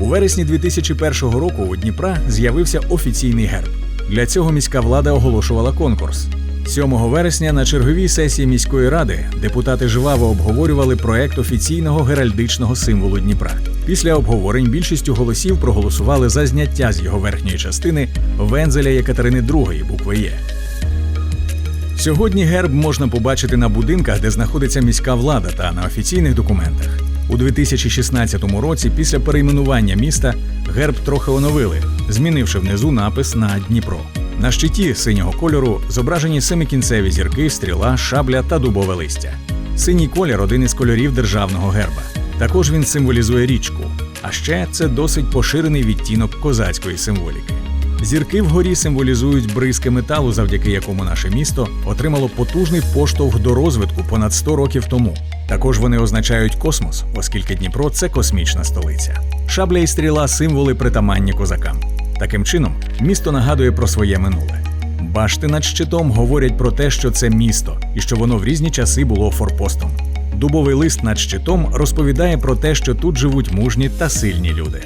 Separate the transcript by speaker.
Speaker 1: У вересні 2001 року у Дніпра з'явився офіційний герб. Для цього міська влада оголошувала конкурс. 7 вересня на черговій сесії міської ради депутати жваво обговорювали проект офіційного геральдичного символу Дніпра. Після обговорень більшістю голосів проголосували за зняття з його верхньої частини вензеля Єкатерини II букви Є. Сьогодні герб можна побачити на будинках, де знаходиться міська влада, та на офіційних документах. У 2016 році, після перейменування міста, герб трохи оновили, змінивши внизу напис на Дніпро. На щиті синього кольору зображені семикінцеві зірки, стріла, шабля та дубове листя. Синій колір один із кольорів державного герба. Також він символізує річку. А ще це досить поширений відтінок козацької символіки. Зірки вгорі символізують бризки металу, завдяки якому наше місто отримало потужний поштовх до розвитку понад 100 років тому. Також вони означають космос, оскільки Дніпро це космічна столиця. Шабля і стріла символи притаманні козакам. Таким чином, місто нагадує про своє минуле. Башти над щитом говорять про те, що це місто і що воно в різні часи було форпостом. Дубовий лист над щитом розповідає про те, що тут живуть мужні та сильні люди.